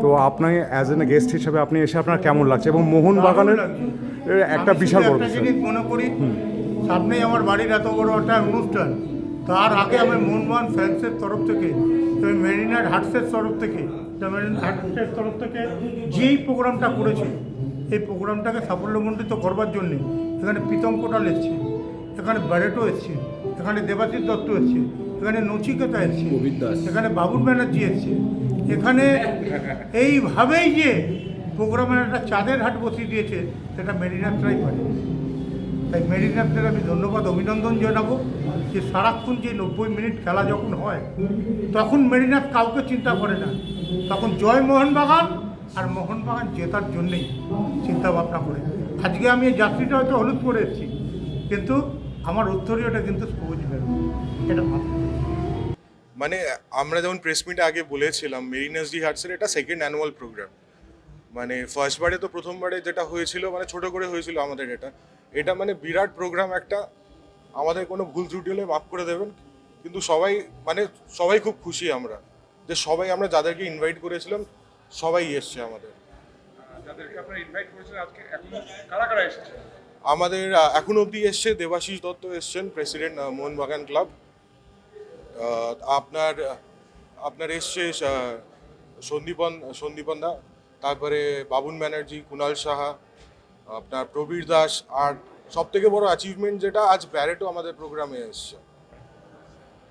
তো আপনি as an guest হিসেবে আপনি এসে আপনার কেমন লাগছে? এবং মোহনবাগানের এ, একটা বিশাল বড় জিনিস মনে করি সামনেই আমার বাড়ির এত বড় একটা অনুষ্ঠান তার আগে আমি মোহনবাগান ফ্যান্সের তরফ থেকে মেরিনার হাটসের তরফ থেকে মেরিনার হাটসের তরফ থেকে যেই প্রোগ্রামটা করেছি এই প্রোগ্রামটাকে সাফল্যমণ্ডিত করবার জন্যে এখানে প্রীতম কোটাল এসছে এখানে ব্যারেটো এসছে এখানে দেবাশিস দত্ত এসছে এখানে নচিকেতা এসছে এখানে বাবুর ব্যানার্জি এসছে এখানে এইভাবেই যে প্রোগ্রামের একটা চাঁদের হাট বসিয়ে দিয়েছে, সেটা মেরিনাথরাই পারে তাই মেরিনাথদের আমি ধন্যবাদ, অভিনন্দন জানাব যে সারাক্ষণ যে নব্বই মিনিট খেলা যখন হয়, তখন মেরিনাথ কাউকে চিন্তা করে না। তখন জয় মোহনবাগান আর মোহনবাগান জেতার জন্যেই চিন্তা ভাবনা করে। আজকে আমি এই যাত্রীটা হয়তো হলুদ করে এসেছি, কিন্তু আমার উত্তরীয়টা কিন্তু সবুজ বেরো এটা রাখবেন। মানে আমরা যেমন প্রেস মিটে আগে বলেছিলাম মেরিনাস ডি হার্টসের এটা সেকেন্ড অ্যানুয়াল প্রোগ্রাম মানে ফার্স্টবারে তো প্রথমবারে যেটা হয়েছিল মানে ছোট করে হয়েছিল আমাদের এটা। এটা মানে বিরাট প্রোগ্রাম একটা আমাদের কোনো ভুল ত্রুটি হলে মাফ করে দেবেন। কিন্তু সবাই মানে সবাই খুব খুশি আমরা যে সবাই আমরা যাদেরকে ইনভাইট করেছিলাম সবাই এসছে আমাদের। আমাদের এখন অবধি এসছে দেবাশিস দত্ত এসছেন প্রেসিডেন্ট মোহনবাগান ক্লাব আপনার আপনার এসছে সন্দীপন সন্দীপন দা, তারপরে বাবুন ব্যানার্জি কুণাল সাহা, আপনার প্রবীর দাস, আর সব থেকে বড় অ্যাচিভমেন্ট যেটা আজ ব্যারেটও আমাদের প্রোগ্রামে এসছে।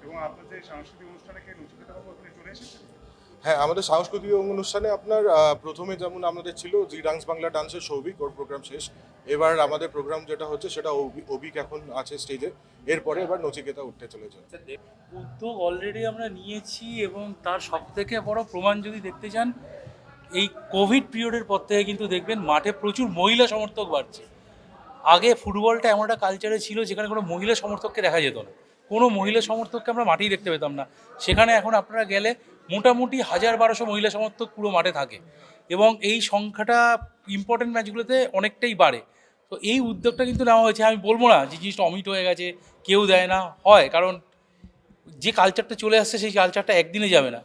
এবং আপনাদের সাংস্কৃতিক অনুষ্ঠানে চলে এসেছেন? হ্যাঁ আমাদের সাংস্কৃতিক অনুষ্ঠানে আপনার প্রথমে যেমন আমাদের ছিল জি ডান্স বাংলা ডান্সের সৌভিক, ওর প্রোগ্রাম শেষ। এবার আমাদের প্রোগ্রাম যেটা হচ্ছে সেটা অভিক এখন আছে স্টেজে এরপরে এবার নচিকেতা উঠতে চলেছে উদ্যোগ অলরেডি আমরা নিয়েছি এবং তার সব থেকে বড় প্রমাণ যদি দেখতে চান, এই কোভিড পিরিয়ডের পর থেকে কিন্তু দেখবেন মাঠে প্রচুর মহিলা সমর্থক বাড়ছে। আগে ফুটবলটা এমন একটা কালচারে ছিল যেখানে কোনো মহিলা সমর্থককে দেখা যেত না। কোনো মহিলা সমর্থককে আমরা মাঠেই দেখতে পেতাম না। সেখানে এখন আপনারা গেলে মোটামুটি হাজার বারোশো মহিলা সমর্থক পুরো মাঠে থাকে। এবং এই সংখ্যাটা ইম্পর্টেন্ট ম্যাচগুলোতে অনেকটাই বাড়ে। তো এই উদ্যোগটা কিন্তু নেওয়া হয়েছে। আমি বলব না যে জিনিসটা অমিট হয়ে গেছে, কেউ দেয় না, হয়। কারণ যে কালচারটা চলে আসছে, সেই কালচারটা একদিনে যাবে না।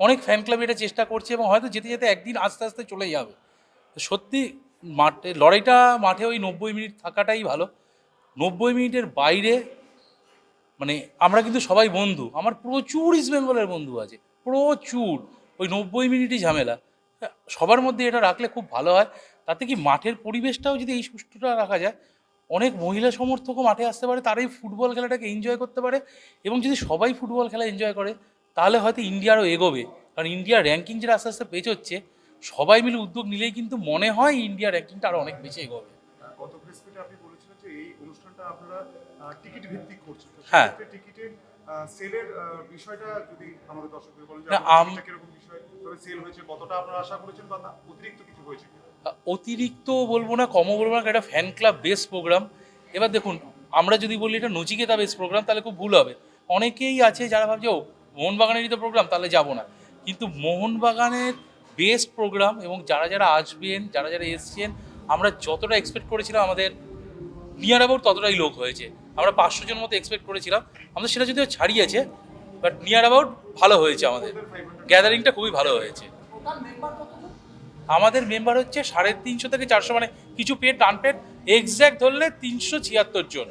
অনেক ফ্যান ক্লাব এটা চেষ্টা করছে এবং হয়তো যেতে যেতে একদিন আস্তে আস্তে চলে যাবে। সত্যি মাঠে, লড়াইটা মাঠে ওই নব্বই মিনিট থাকাটাই ভালো। নব্বই মিনিটের বাইরে মানে আমরা কিন্তু সবাই বন্ধু। আমার প্রচুর ইস্ট বেঙ্গলের বন্ধু আছে। প্রচুর। ওই নব্বই মিনিটই ঝামেলা। সবার মধ্যে এটা রাখলে খুব ভালো হয়। তাতে কি মাঠের পরিবেশটাও যদি এই সুষ্ঠুটা রাখা যায়, অনেক মহিলা সমর্থকও মাঠে আসতে পারে, তারাই ফুটবল খেলাটাকে এনজয় করতে পারে এবং যদি সবাই ফুটবল খেলা এনজয় করে, তাহলে হয়তো ইন্ডিয়ারও এগোবে। কারণ ইন্ডিয়ার র্যাঙ্কিং যেটা আস্তে আস্তে পেছোচ্ছে সবাই মিলে উদ্যোগ নিলেই কিন্তু মনে হয় ইন্ডিয়ার র্যাঙ্কিংটা আরও অনেক বেশি এগোবে। এই অনুষ্ঠানটা আপনারা টিকিট ভিত্তিক করছেন। হ্যাঁ। টিকিটের সেলের বিষয়টা যদি আমাদের দর্শকদের বলেন যে টিকিটটা কীরকম বিষয় তবে সেল হয়েছে কতটা আপনারা আশা করেছেন বা অতিরিক্ত কিছু হয়েছে অতিরিক্ত বলব না কমও বলব না এটা ফ্যান ক্লাব বেস প্রোগ্রাম এবার দেখুন আমরা যদি বলি এটা নচিকেতা বেস প্রোগ্রাম তাহলে খুব ভুল হবে। অনেকেই আছে যারা ভাবছে ও মোহনবাগানেরই তো প্রোগ্রাম তাহলে যাব না। কিন্তু মোহনবাগানের বেস্ট প্রোগ্রাম এবং যারা যারা আসবেন যারা যারা এসছেন আমরা যতটা এক্সপেক্ট করেছিলাম আমাদের নিয়ার অ্যাবাউট ততটাই লোক হয়েছে। আমরা পাঁচশো জন মতো এক্সপেক্ট করেছিলাম। আমাদের সেটা যদিও ছাড়িয়েছে বাট নিয়ার অ্যাবাউট ভালো হয়েছে আমাদের। গ্যাদারিংটা খুবই ভালো হয়েছে। আমাদের মেম্বার হচ্ছে সাড়ে তিনশো থেকে চারশো মানে কিছু পেট টান পেট এক্স্যাক্ট ধরলে তিনশো ছিয়াত্তর জন।